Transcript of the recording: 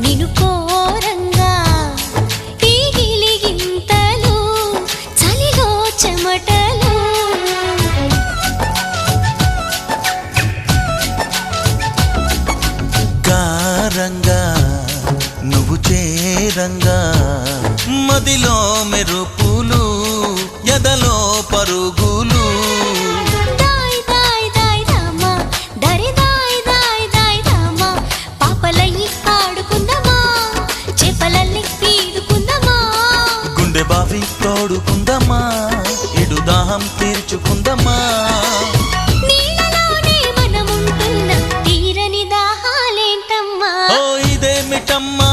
నిను కోరంగా ఈ గిలిగింతలు చలిలో చెమటలు. గారంగా నువ్వు చేరంగా. మదిలో మెరుపులు ఎదలో పరుగు. గుండె బావి తోడుకుందమ్మా. ఇడు దాహం తీర్చుకుందమ్మా. తీరని దాహాలేంటమ్మా? ఓ ఇదేమిటమ్మా